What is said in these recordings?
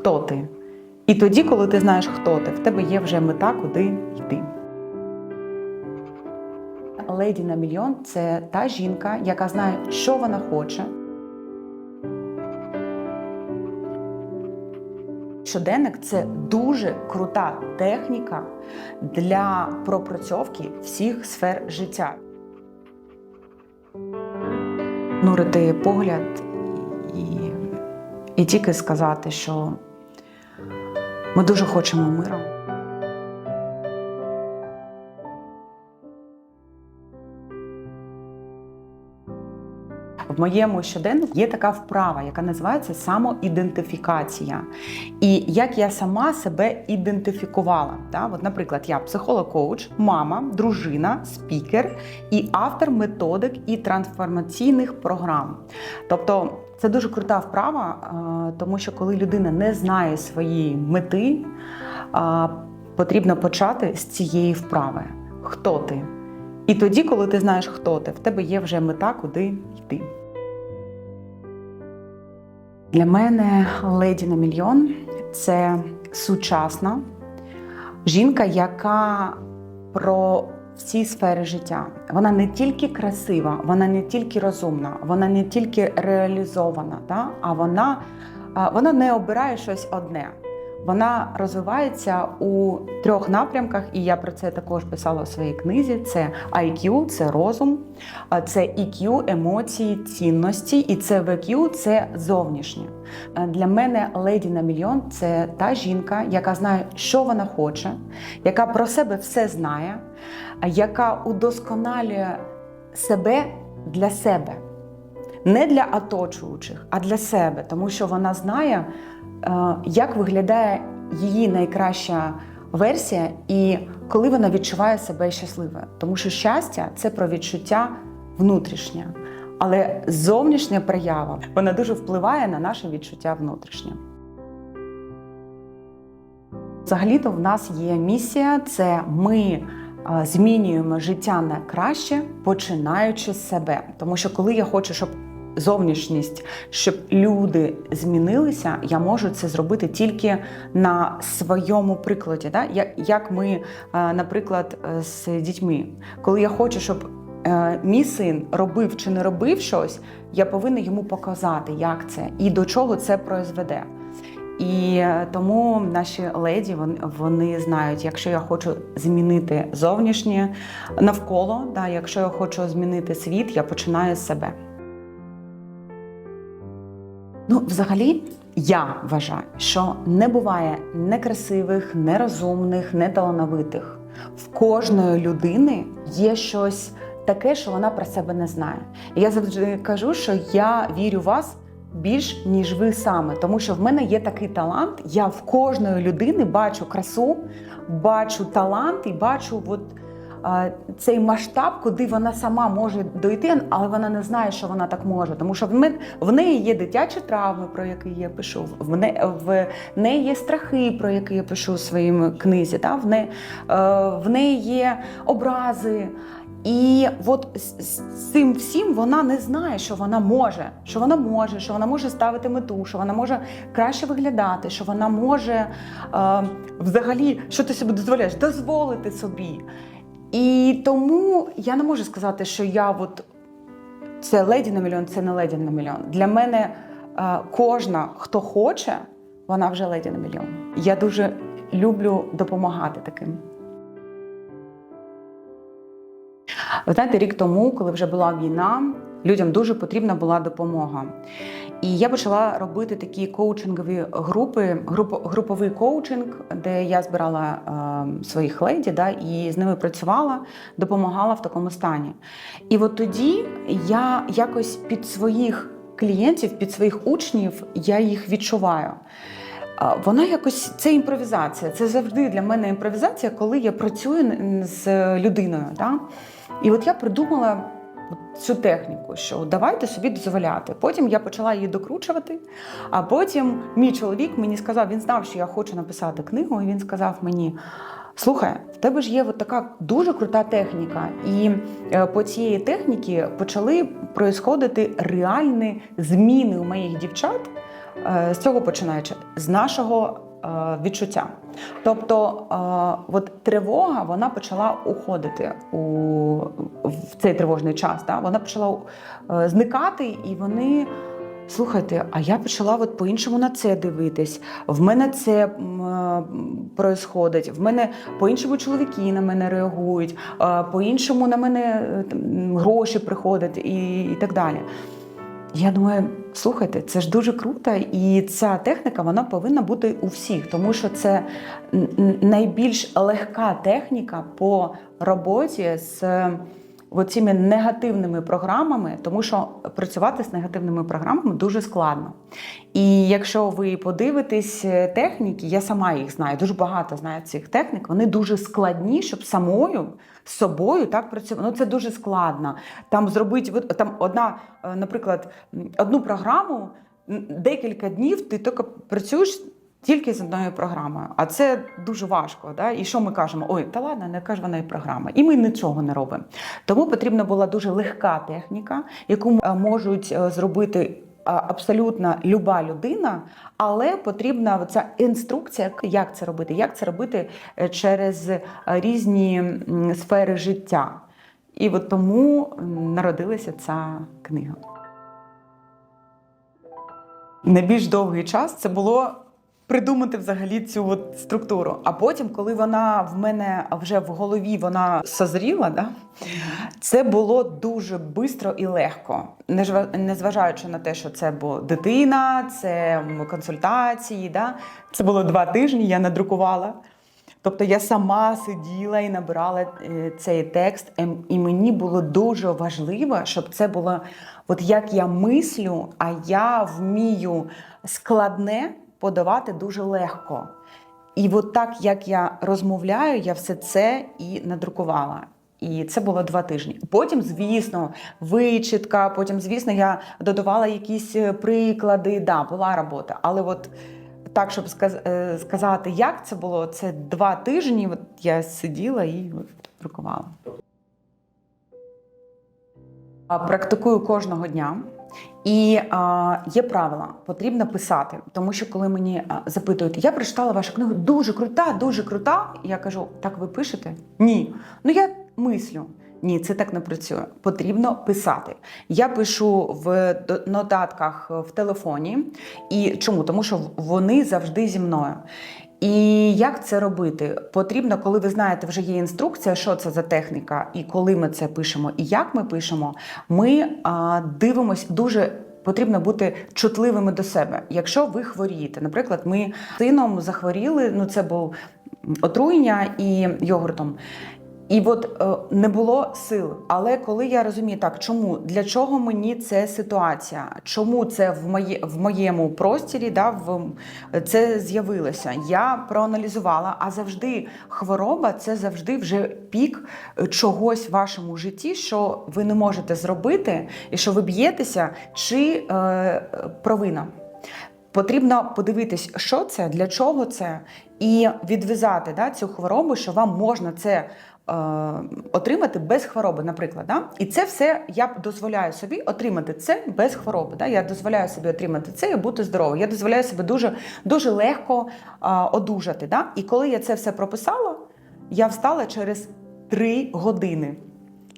хто ти. І тоді, коли ти знаєш, хто ти, в тебе є вже мета, куди йти. Леді на мільйон це та жінка, яка знає, що вона хоче. Щоденник це дуже крута техніка для пропрацьовки всіх сфер життя. Нурити погляд і, і тільки сказати, що ми дуже хочемо миру. Моєму щоденнику є така вправа, яка називається самоідентифікація. І як я сама себе ідентифікувала. Да? От, наприклад, я психолог-коуч, мама, дружина, спікер і автор методик і трансформаційних програм. Тобто це дуже крута вправа, е, тому що коли людина не знає своєї мети, е, потрібно почати з цієї вправи. Хто ти? І тоді, коли ти знаєш, хто ти, в тебе є вже мета, куди йти. Для мене леді на мільйон це сучасна жінка, яка про всі сфери життя. Вона не тільки красива, вона не тільки розумна, вона не тільки реалізована, та? а вона, вона не обирає щось одне. Вона розвивається у трьох напрямках, і я про це також писала у своїй книзі: це IQ, це розум, це EQ, емоції, цінності, і це VQ – це зовнішнє. Е, Для мене леді на мільйон це та жінка, яка знає, що вона хоче, яка про себе все знає, яка удосконалює себе для себе. Не для оточуючих, а для себе, тому що вона знає, як виглядає її найкраща версія, і коли вона відчуває себе щасливою. Тому що щастя це про відчуття внутрішнє. Але зовнішня проява вона дуже впливає на наше відчуття внутрішнє. Взагалі-то в нас є місія: це ми змінюємо життя на краще, починаючи з себе. Тому що коли я хочу, щоб зовнішність, щоб люди змінилися, я можу це зробити тільки на своєму прикладі. Да? Як, ми, наприклад, е, з дітьми, коли я хочу, щоб е, мій син робив чи не робив щось, я повинна йому показати, як це і до чого це призведе. І е, тому наші леді вони знають, якщо я хочу змінити зовнішнє навколо, да, якщо я хочу змінити світ, я починаю з себе. Ну, взагалі, я вважаю, що не буває некрасивих, нерозумних, неталановитих. В кожної людини є щось таке, що вона про себе не знає. І я завжди кажу, що я вірю в вас більш ніж ви саме, тому що в мене є такий талант. Я в кожної людини бачу красу, бачу талант і бачу от, цей масштаб, куди вона сама може дойти, але вона не знає, що вона так може. Тому що в, в неї є дитячі травми, про які я пишу, в, не, в неї є страхи, про які я пишу у своїй книзі. Та? В, не, е, в неї є образи. І от з цим всім вона не знає, що вона може, що вона може, що вона може ставити мету, що вона може краще виглядати, що вона може е, взагалі, що ти собі дозволяєш, дозволити собі. І тому я не можу сказати, що я от це леді на мільйон, це не леді на мільйон. Для мене е, кожна, хто хоче, вона вже леді на мільйон. Я дуже люблю допомагати таким. Ви знаєте, рік тому, коли вже була війна, людям дуже потрібна була допомога. І я почала робити такі коучингові групи, груп, груповий коучинг, де я збирала е, своїх леді да, і з ними працювала, допомагала в такому стані. І от тоді я якось під своїх клієнтів, під своїх учнів, я їх відчуваю. Вона якось це імпровізація. Це завжди для мене імпровізація, коли я працюю з людиною. Да? І от я придумала цю техніку, що давайте собі дозволяти. Потім я почала її докручувати. А потім мій чоловік мені сказав, він знав, що я хочу написати книгу, і він сказав мені. Слухай, в тебе ж є от така дуже крута техніка, і е, по цієї техніці почали происходити реальні зміни у моїх дівчат е, з цього починаючи, з нашого відчуття. Тобто, е, от тривога вона почала уходити у в цей тривожний час. Да? Вона почала е, зникати, і вони. Слухайте, а я почала от по-іншому на це дивитись. В мене це м, е, происходить. В мене по-іншому чоловіки на мене реагують, е, по-іншому на мене е, гроші приходять і, і так далі. Я думаю, слухайте, це ж дуже круто, і ця техніка вона повинна бути у всіх, тому що це найбільш легка техніка по роботі з цими негативними програмами, тому що працювати з негативними програмами дуже складно. І якщо ви подивитесь е, техніки, я сама їх знаю, дуже багато знаю цих технік. Вони дуже складні, щоб самою з собою так працювати. Ну це дуже складно. Там зробити там одна, е, наприклад, одну програму декілька днів ти тільки працюєш. Тільки з одною програмою, а це дуже важко. Да? І що ми кажемо? Ой, та ладно, не каже вона і програма. І ми нічого не робимо. Тому потрібна була дуже легка техніка, яку е, можуть е, зробити абсолютно люба людина, але потрібна ця інструкція, як це робити, як це робити е, через різні сфери життя. І от тому народилася ця книга. Найбільш довгий час це було придумати взагалі цю от структуру. А потім, коли вона в мене вже в голові вона созріла, да, це було дуже швидко і легко. Незважаючи на те, що це була дитина, це консультації. Да. Це було два тижні, я надрукувала. Тобто я сама сиділа і набирала е, цей текст, ем, і мені було дуже важливо, щоб це було от як я мислю, а я вмію складне подавати дуже легко. І от так, як я розмовляю, я все це і надрукувала. І це було два тижні. Потім, звісно, вичитка, потім, звісно, я додавала якісь е, приклади. Да, була робота. Але от так, щоб е, сказати, як це було, це два тижні. От я сиділа і друкувала. Практикую кожного дня. І а, є правила, потрібно писати. Тому що коли мені запитують, я прочитала вашу книгу, дуже крута, дуже крута. Я кажу, так ви пишете? Ні. Ну я мислю. Ні, це так не працює. Потрібно писати. Я пишу в нотатках в телефоні. І чому? Тому що вони завжди зі мною. І як це робити? Потрібно, коли ви знаєте, вже є інструкція, що це за техніка, і коли ми це пишемо, і як ми пишемо, ми а, дивимось дуже. Потрібно бути чутливими до себе. Якщо ви хворієте, наприклад, ми сином захворіли, ну це був отруєння і йогуртом. І от е, не було сил. Але коли я розумію, так чому для чого мені ця ситуація? Чому це в моє в моєму простірі? Да, в це з'явилося? Я проаналізувала. А завжди хвороба це завжди вже пік чогось в вашому житті, що ви не можете зробити, і що ви б'єтеся, чи е, провина. Потрібно подивитись, що це, для чого це, і відв'язати да, цю хворобу, що вам можна це отримати без хвороби, наприклад. Да? І це все я дозволяю собі отримати це без хвороби. Да? Я дозволяю собі отримати це і бути здоровою. Я дозволяю собі дуже, дуже легко е, одужати. Да? І коли я це все прописала, я встала через три години.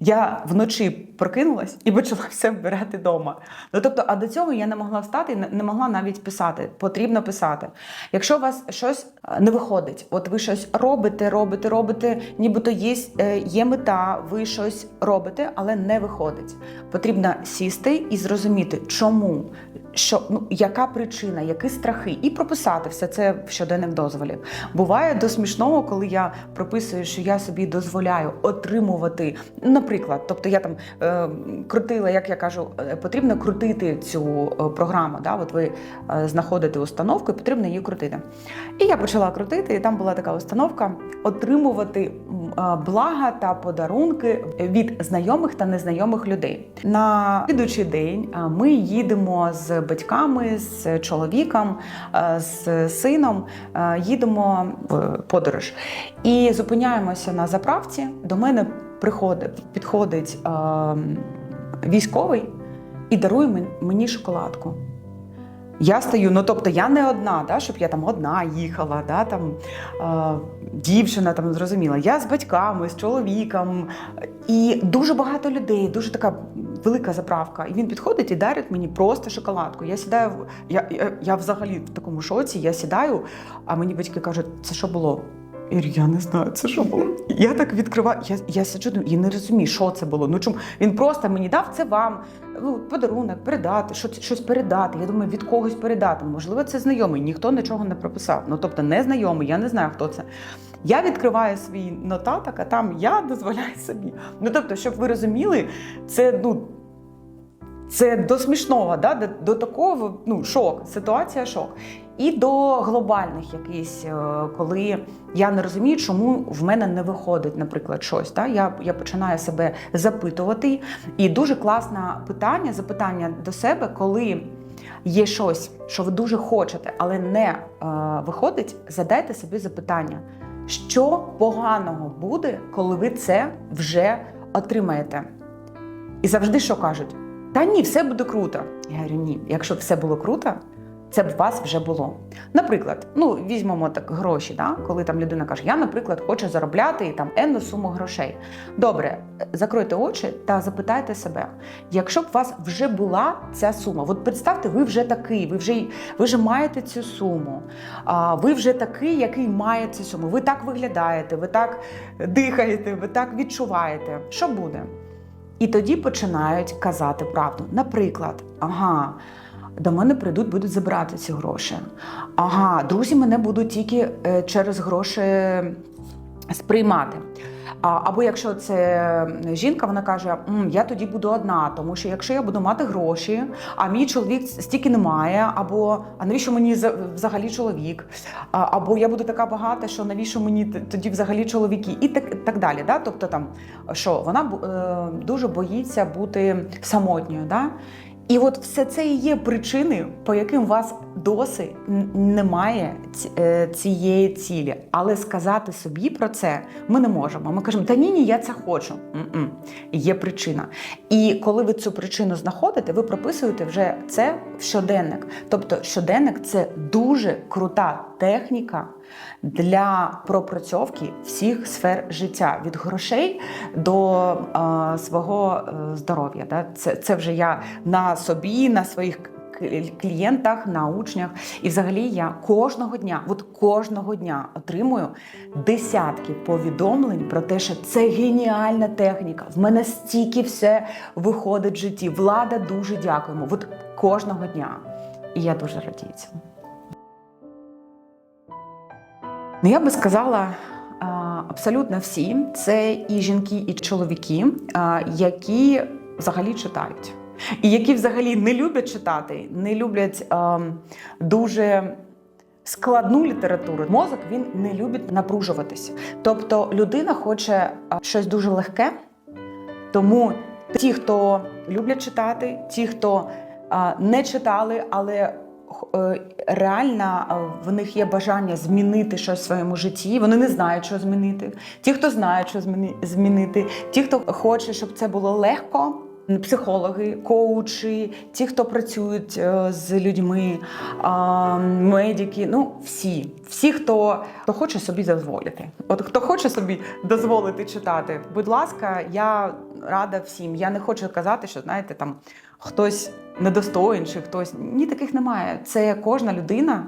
Я вночі прокинулась і почала все вбирати вдома. Ну тобто, а до цього я не могла встати, не могла навіть писати. Потрібно писати. Якщо у вас щось е, не виходить, от ви щось робите, робите, робите, нібито є, е, є мета, ви щось робите, але не виходить. Потрібно сісти і зрозуміти, чому, що ну яка причина, які страхи, і прописати все це в щоденних дозволів. Буває до смішного, коли я прописую, що я собі дозволяю отримувати, наприклад, тобто я там е, крутила, як я кажу, е, потрібно крутити цю е, програму. Да? От ви е, знаходите установку, і потрібно її крутити. І я почала крутити, і там була така установка отримувати блага та подарунки від знайомих та незнайомих людей. На слідуючий день е, ми їдемо з батьками, з чоловіком, е, з сином, е, їдемо в подорож і зупиняємося на заправці. До мене приходить, підходить е, військовий і дарує мені шоколадку. Я стаю, ну тобто я не одна, да, щоб я там одна їхала, да, там, е, дівчина там зрозуміла. Я з батьками, з чоловіком. І дуже багато людей, дуже така велика заправка. І він підходить і дарить мені просто шоколадку. Я сідаю, я, я, я взагалі в такому шоці, я сідаю, а мені батьки кажуть, це що було? Я я не знаю, це що було. Я так відкриваю, я, я сиджу, думаю, я не розумію, що це було. Ну чому він просто мені дав це вам, ну, подарунок, передати, що, щось передати. Я думаю, від когось передати. Можливо, це знайомий, ніхто нічого не прописав. Ну тобто не знайомий, я не знаю, хто це. Я відкриваю свій нотаток, а там я дозволяю собі. Ну тобто, щоб ви розуміли, це ну. Це до смішного, да? до, до такого ну, шок, ситуація шок. І до глобальних якихось, е, коли я не розумію, чому в мене не виходить, наприклад, щось. Да? Я, я починаю себе запитувати. І дуже класне питання, запитання до себе, коли є щось, що ви дуже хочете, але не е, виходить, задайте собі запитання, що поганого буде, коли ви це вже отримаєте. І завжди що кажуть? Та ні, все буде круто. Я говорю, ні, якщо все було круто, це б у вас вже було. Наприклад, ну візьмемо так гроші, да? коли там людина каже, я, наприклад, хочу заробляти і там енну суму грошей. Добре, закройте очі та запитайте себе, якщо б у вас вже була ця сума, от представте, ви вже такий, ви вже ви вже маєте цю суму, а, ви вже такий, який має цю суму. Ви так виглядаєте, ви так дихаєте, ви так відчуваєте. Що буде? І тоді починають казати правду. Наприклад, ага, до мене прийдуть, будуть забирати ці гроші. Ага, друзі мене будуть тільки е, через гроші сприймати. Або якщо це жінка, вона каже: «М, Я тоді буду одна, тому що якщо я буду мати гроші, а мій чоловік стільки не має, або а навіщо мені взагалі чоловік? Або я буду така багата, що навіщо мені тоді взагалі чоловіки? І так, так далі. Да? Тобто, там що вона е, дуже боїться бути самотньою. Да? І от все це і є причини, по яким вас досі немає е, цієї цілі. Але сказати собі про це ми не можемо. Ми кажемо, та ні, ні, я це хочу. М-м. Є причина. І коли ви цю причину знаходите, ви прописуєте вже це в щоденник. Тобто, щоденник це дуже крута техніка для пропрацьовки всіх сфер життя від грошей до е, свого е, здоров'я. Да? Це, це вже я на собі, на своїх клієнтах, на учнях. І взагалі я кожного дня, от кожного дня отримую десятки повідомлень про те, що це геніальна техніка. В мене стільки все виходить в житті. Влада, дуже дякуємо. От кожного дня. І я дуже радію цьому. Ну, я би сказала, абсолютно всі це і жінки, і чоловіки, які взагалі читають. І які взагалі не люблять читати, не люблять дуже складну літературу. Мозок він не любить напружуватися. Тобто людина хоче щось дуже легке, тому ті, хто люблять читати, ті, хто не читали, але реально е, в них є бажання змінити щось в своєму житті. Вони не знають, що змінити. Ті, хто знають, що змінити, ті, хто хоче, щоб це було легко. Психологи, коучі, ті, хто працюють е, з людьми, медики, ну всі, всі, хто, хто хоче собі дозволити. От хто хоче собі дозволити читати, будь ласка, я рада всім. Я не хочу казати, що знаєте, там хтось недостоїн чи хтось. Ні, таких немає. Це кожна людина,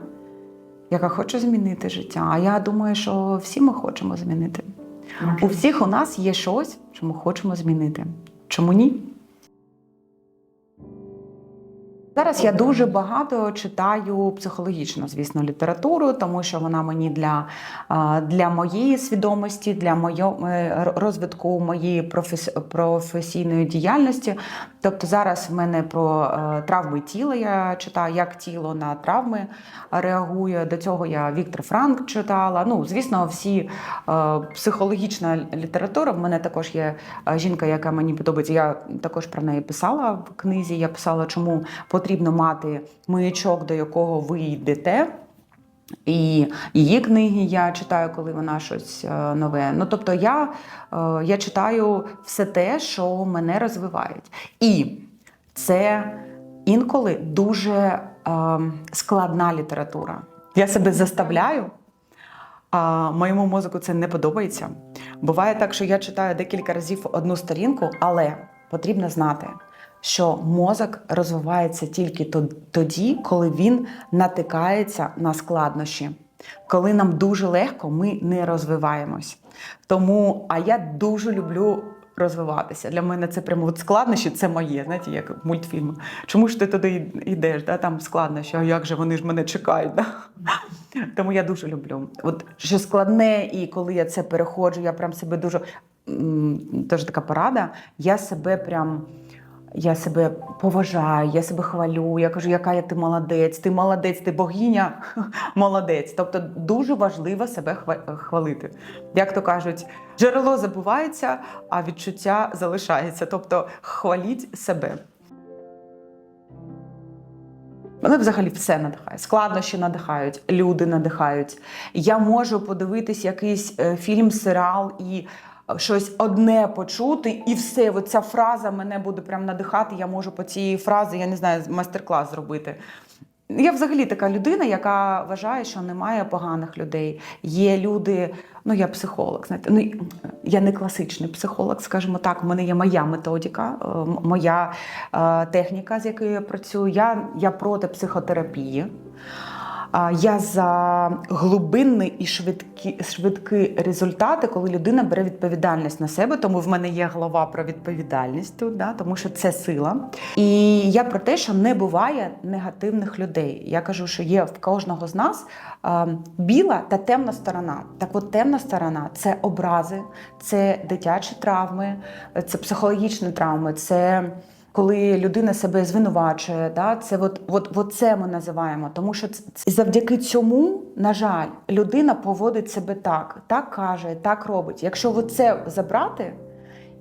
яка хоче змінити життя. А я думаю, що всі ми хочемо змінити. У всіх у нас є щось, що ми хочемо змінити. Чому ні? Зараз я дуже багато читаю психологічну, звісно, літературу, тому що вона мені для, для моєї свідомості, для моєї розвитку моєї професі- професійної діяльності. Тобто зараз в мене про е, травми тіла я читаю, як тіло на травми реагує. До цього я Віктор Франк читала. Ну, звісно, всі е, психологічна література. В мене також є е, жінка, яка мені подобається. Я також про неї писала в книзі. Я писала, чому потрібно мати маячок, до якого ви йдете. І її книги я читаю, коли вона щось е, нове. Ну тобто, я, е, я читаю все те, що мене розвивають. І це інколи дуже е, складна література. Я себе заставляю, а моєму мозку це не подобається. Буває так, що я читаю декілька разів одну сторінку, але потрібно знати, що мозок розвивається тільки тоді, коли він натикається на складнощі. Коли нам дуже легко, ми не розвиваємось. Тому, а я дуже люблю розвиватися. Для мене це прямо от складнощі, це моє, знаєте, як мультфільм. Чому ж ти туди йдеш? Да? Там складнощі, а як же вони ж мене чекають? Да? Тому я дуже люблю. От що складне, і коли я це переходжу, я прям себе дуже теж така порада. Я себе прям. Я себе поважаю, я себе хвалю. Я кажу, яка я ти молодець, ти молодець, ти богиня, молодець. Тобто дуже важливо себе хва- хвалити. Як то кажуть, джерело забувається, а відчуття залишається. Тобто хваліть себе. Мене взагалі все надихає. Складнощі надихають, люди надихають. Я можу подивитись якийсь е, фільм, серіал і щось одне почути, і все. От ця фраза мене буде прям надихати. Я можу по цій фразі, я не знаю, майстер-клас зробити. Я взагалі така людина, яка вважає, що немає поганих людей. Є люди, ну я психолог, знаєте, ну я не класичний психолог, скажімо так. У мене є моя методика, е, моя е, техніка, з якою я працюю. Я, я проти психотерапії. Я за глибинні і швидкі, швидкі результати, коли людина бере відповідальність на себе. Тому в мене є голова про відповідальність тут, да, тому що це сила. І я про те, що не буває негативних людей. Я кажу, що є в кожного з нас а, біла та темна сторона. Так от темна сторона це образи, це дитячі травми, це психологічні травми, це коли людина себе звинувачує, да, це от, от, от це ми називаємо. Тому що ц- ц- завдяки цьому, на жаль, людина поводить себе так, так каже, так робить. Якщо це забрати,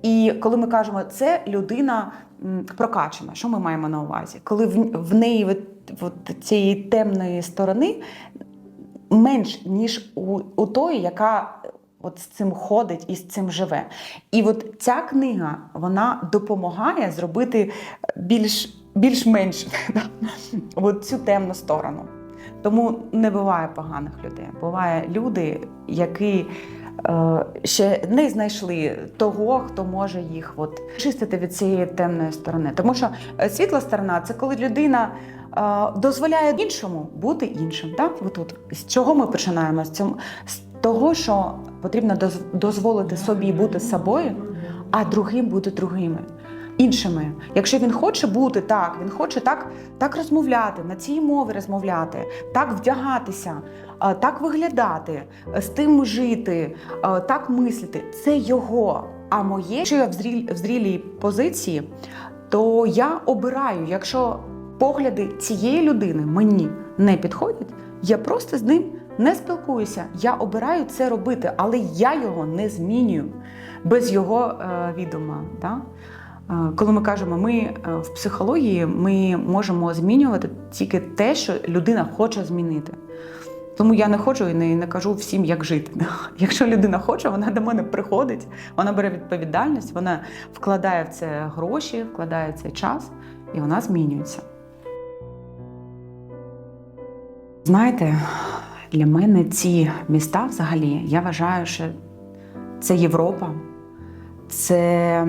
і коли ми кажемо, це людина м, прокачана, що ми маємо на увазі? Коли в, в неї от цієї темної сторони менш, ніж у, у тої, яка от з цим ходить і з цим живе. І от ця книга вона допомагає зробити більш, більш-менш от цю темну сторону. Тому не буває поганих людей. Буває люди, які е, ще не знайшли того, хто може їх от, чистити від цієї темної сторони. Тому що е, світла сторона це коли людина е, дозволяє іншому бути іншим. Так? Отут. З чого ми починаємо? З, цьому, з того, що потрібно дозволити собі бути собою, а другим бути другими. Іншими, якщо він хоче бути так, він хоче так, так розмовляти, на цій мові розмовляти, так вдягатися, е, так виглядати, е, з тим жити, е, так мислити. Це його. А моє, якщо я в зріль- в зрілій позиції, то я обираю, якщо погляди цієї людини мені не підходять, я просто з ним не спілкуюся. Я обираю це робити, але я його не змінюю без його е, відома. Да? Е, Коли ми кажемо, ми е, в психології ми можемо змінювати тільки те, що людина хоче змінити. Тому я не ходжу і не, не кажу всім, як жити. Якщо людина хоче, вона до мене приходить, вона бере відповідальність, вона вкладає в це гроші, вкладає в це час, і вона змінюється. Знаєте, для мене ці міста взагалі, я вважаю, що це Європа, це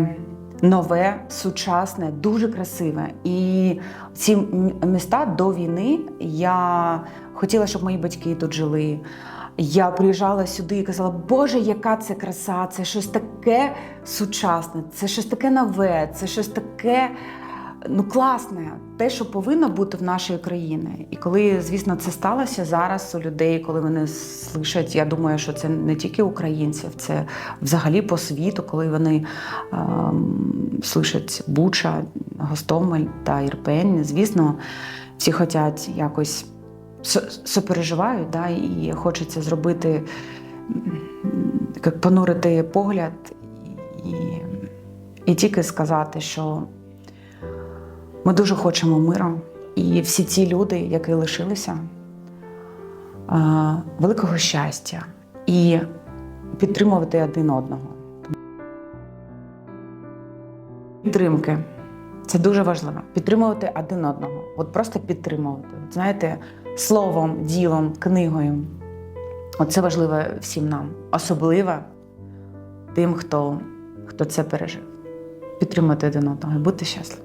нове, сучасне, дуже красиве. І ці міста до війни я хотіла, щоб мої батьки тут жили. Я приїжджала сюди і казала, Боже, яка це краса! Це щось таке сучасне, це щось таке нове, це щось таке ну, класне, те, що повинно бути в нашій країні. І коли, звісно, це сталося зараз у людей, коли вони слышать, я думаю, що це не тільки українців, це взагалі по світу, коли вони ем, слышать Буча, Гостомель та Ірпень, звісно, всі хочуть якось со- сопереживають, да, і хочеться зробити, як понурити погляд і, і тільки сказати, що ми дуже хочемо миру. І всі ті люди, які лишилися, е, великого щастя і підтримувати один одного. Підтримки це дуже важливо. Підтримувати один одного. От просто підтримувати. Знаєте, словом, ділом, книгою. От це важливо всім нам, особливо тим, хто, хто це пережив. Підтримувати один одного і бути щасливим.